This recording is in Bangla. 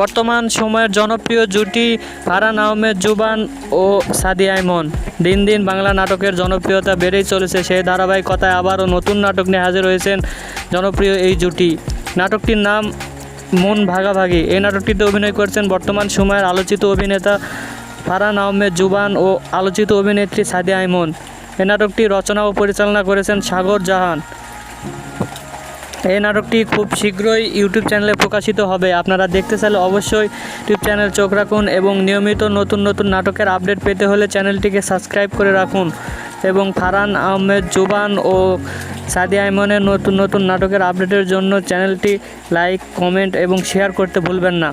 বর্তমান সময়ের জনপ্রিয় জুটি ফারান আহমেদ জুবান ও সাদিয়া আইমন। দিন দিন বাংলা নাটকের জনপ্রিয়তা বেড়েই চলেছে। সেই ধারাবাহিকতায় আবারও নতুন নাটক নিয়ে হাজির হয়েছেন জনপ্রিয় এই জুটি। নাটকটির নাম মন ভাগাভাগি। এই নাটকটিতে অভিনয় করছেন বর্তমান সময়ের আলোচিত অভিনেতা ফারান আহমেদ জুবান ও আলোচিত অভিনেত্রী সাদিয়া আইমন। এই নাটকটি রচনা ও পরিচালনা করেছেন সাগর জাহান। এই নাটকটি খুব শীঘ্রই ইউটিউব চ্যানেলে প্রকাশিত হবে। আপনারা দেখতে চাইলে অবশ্যই ইউটিউব চ্যানেল চোখ রাখুন এবং নিয়মিত নতুন নতুন নাটকের আপডেট পেতে হলে চ্যানেলটিকে সাবস্ক্রাইব করে রাখুন এবং ফারান আহমেদ, জুবান ও সাদি আইমনের নতুন নতুন নাটকের আপডেটের জন্য চ্যানেলটি লাইক, কমেন্ট এবং শেয়ার করতে ভুলবেন না।